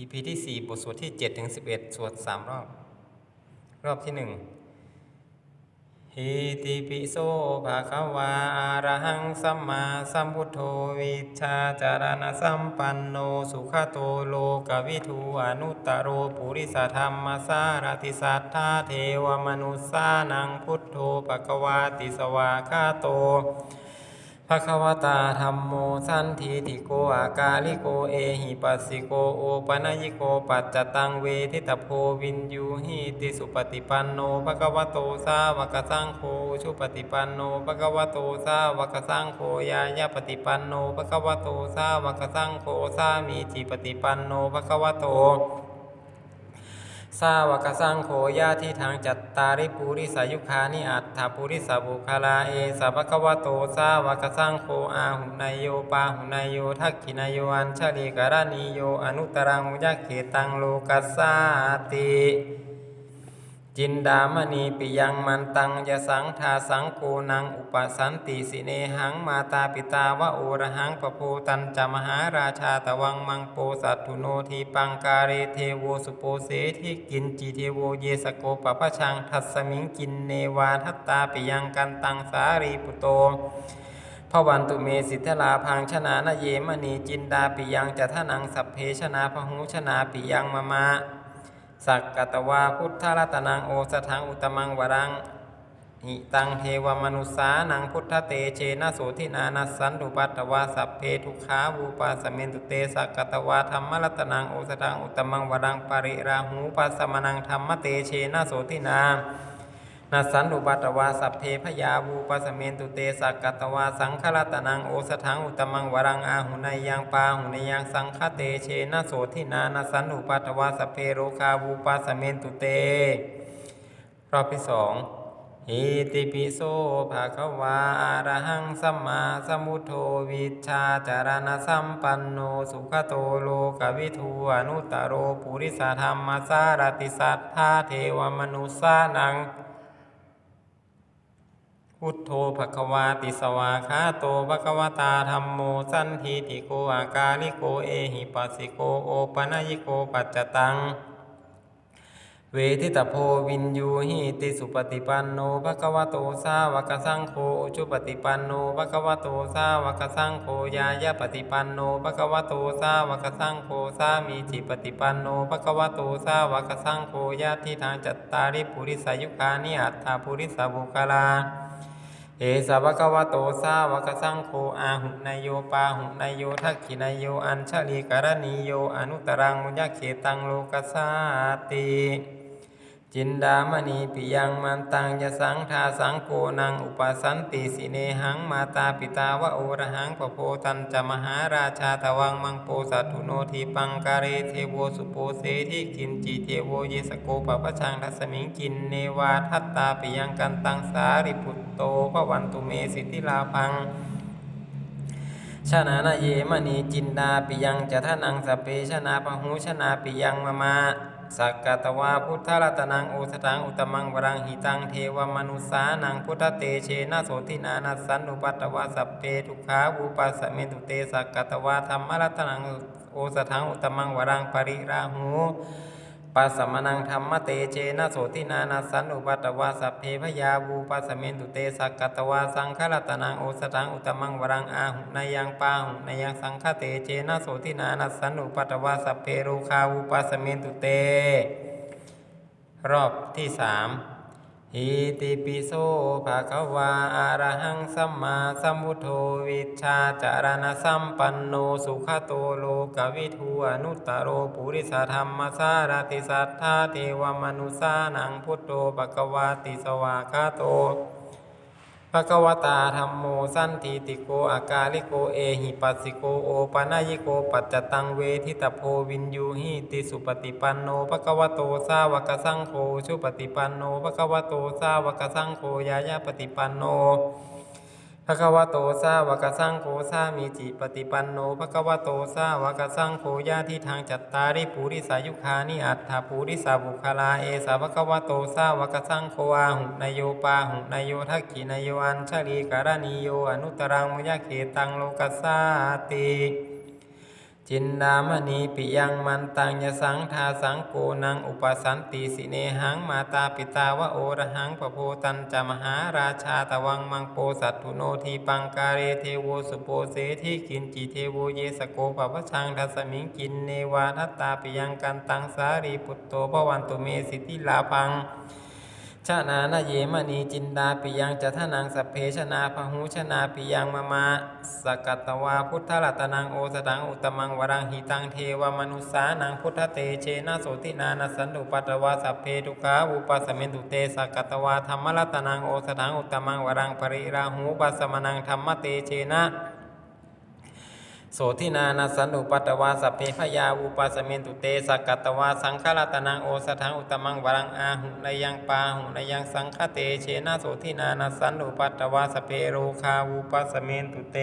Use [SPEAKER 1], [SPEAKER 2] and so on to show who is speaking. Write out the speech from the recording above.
[SPEAKER 1] EP ที่ 4 บทสวดที่ 7 ถึง 11 สวด 3 รอบ รอบที่ 1 หิติปิโสภะคะวาอะระหังสัมมาสัมพุทโธวิชาจารณสัมปันโน สุขโตโลกวิทูอนุตตโรปุริสธรรมสารติสัทธาเทวมนุสสานังพุทโธภะคะวาติสวาคาโตะคะวตาธรรมโมสันทีติโกอากาลิโกเอหิปัสสิโกโอปนัญิโกปัจจตังเวทิตโพวินยูหิติสุปฏิปันโนภะคะวะโตสาวกสังโฆชุปฏิปันโนภะคะวะโตสาวกสังโฆยายาปฏิปันโนภะคะวะโตสาวกสังโฆสามีจิปฏิปันโนภะคะวะโต สาวกสังโฆญาที่ทางจัตตาริปุริสายุคานิอัตถาปุริสบุคลาเอสะภะควะโตสาวกสังโฆอาหุนายโยปาหุนายโยทักขินายโยอัญชลีการณีโยอนุตรังมุยักเขตังโลกัสสาติ จินดามณีปิยังมันตังยะสังทาสังโกนังอุปสันติสิเนหังมาตาปิตาวะโอระหังปโพตันจมหาราชาตวังมังโปสัตถุโนทีปังการเรเทโวสุโปเสทิกินจีเทโวเยสโกปปะชังทัสมิงกินเนวาทัตตาปิยังกันตังสารีปุโตพระวันตุเมสิทธลาพังชนะนเยมณีจินดาปิยังจะทนังสัพเพชนะพหุชนะปิยังมะมะ สักกตวาพุทธรัตนังโอสถังอุตมังวรังหิตังเทวมนุสานังพุทธเตเชนะโสทินานัสสันตุปัตตวาสัพเพทุขาวูปาสเมนตุเตสักกตวาธรรมรัตนังโอสถังอุตมังวรังปริราหูปัสสมนังธรรมเตเชนะโสทินา นัสสันตุปัตตวาสัพเพพยาวูปสเมนตุเตสักกตวาสังฆรัตนังโอสถังอุตมังวรังอาหุนายยังปาหุนายยังสังฆเตเชนะโสทินานัสสันตุปัตตวาสัพเพโรคาวูปสเมนตุเต รอบที่สองหิติปิโสภะคะวาอะระหังสัมมาสัมพุทโธวิชาจารณสัมปันโนสุขโตโลกวิทูอนุตตโรปุริสธรรมสารติสัทธาเทวมนุสานัง พุทโธภควาติสวาคาโตภควตาธรรมโมสันทีติโกอากาลิโกเอหิปัสสิโกโอปนัญิโกปัจจตัง เวทิตโพวินยูหิติสุปฏิปันโนภควโตสาวกสังโฆจุปฏิปันโนภควโตสาวกสังโฆยายาปฏิปันโนภควโตสาวกสังโฆสามีจิปฏิปันโนภควโตสาวกสังโฆญาติทางจัตตาริปุริสายุคานิอัตถาปุริสบุคลา เอสาวกวะโตสาวกสังโฆอาหุนายโยปาหุนายโยทักขินายโย อัญชลีกรณีโย อนุตรังมุญญเขตังโลกัสสาติ จินดามณีปิยังมันตังยสังทาสังโกนังอุปสันติสิเนหังมาตาปิตาวะโอระหังปโพตันจมหาราชาตวังมังโปสัตุโนทีปังการเรเทโวสุโปเสทิกินจีเทโวเยสโกปปะชังทัสมิงกินเนวาทัตตาปิยังกันตังสาริปุตโตพระวันตุเมสิทธิลาพังชนะนะเยมณีจินดาปิยังจะทนังสเพชนะปหูชนะปิยังมามา สักกตวาพุทธรัตนังโอสถังอุตมังวรังหิตังเทวมนุสานังพุทธเตเชนะโสทินานัสสันุปัตตวาสัพเพทุขาวูปัสสะเมตุเตสักกตวาธรรมรัตนังโอสถังอุตมังวรังปริราหู ปัสสมนังธรรมเตเจนะโสทินานัสสันอุปัตวาสัพเพพยาวูปัสสะเมตุเตสักกตวาสังฆรัตนังโอสถังอุตมังวรังอาหุนายังปาหุนายังสังฆเตเจนะโสทินานัสสันอุปัตวาสัพเพโรคาวูปัสสะเมตุเต รอบที่สาม อิติปิโสภะคะวาอะระหังสัมมาสัมพุทโธวิชาจารณสัมปันโนสุขโตโลกวิทูอนุตตโรปุริสธรรมสารติสัทธาเทวมนุสานังพุทโธภะคะวาติสวาคาโต ภะคะวตาธรรมโมสันติติโกอากาลิโกเอหิปัสสิโกโอปะนายิโกปัจจตังเวทิตโพวินยูหิติสุปฏิปันโนภะคะวโตสาวกสังโฆชุปฏิปันโนภะคะวโตสาวกสังโฆยายาปฏิปันโน ภะคะวะโตสาวกสังโฆสามีจิปฏิปันโนภะคะวะโตสาวกสังโฆญาทิทางจัตตาริปุริสายุคานิอัตถาปุริสาบุคลาเอสาภะคะวะโตสาวกสังโฆอาหุนายโยปาหุนายโยทักขินายโยอัญชลีการณีโยอนุตรังมุยเขตังโลกัสสาติ จินดามณีปิยังมันตังยสังทาสังโกนังอุปสันติสิเนหังมาตาปิตาวะโอระหังปโพตันจะมหาราชาตวังมังโปสัตถุโนทีปังการเรเทโวสุโปเสทิกินจิเทโวเยสโกปะวะชังทัสมิงกินเนวาทัตตาปิยังกันตังสารีปุตโตภวันตุเมสิทธิลาพัง ชนานาเยมณีจินดาปิยังจัทนังสัพเพชนาพหูชนาปิยังมามาสกัตตวาพุทธรัตนังโอสถังอุตมังวรังหิตังเทวมนุสานังพุทธเตเชนะโสตินานัสสันตุปัตวาสัพเพทุกาอุปัสสเมนตุเตสกัตตวาธรรมรัตนังโอสถังอุตมังวรังปริราหูปัสสมนังธรรมเตเชนะ โสทินานาสันตุปัตวาสัพเพพยาวูปัสเมนตุเตสักกัตวาสังฆรัตนังโอสถังอุตมังวรังอาหุนยังปาหุนยังสังฆเตเชนะโสทินานาสันตุปัตวาสเพโรคาวูปัสสเมนตุเต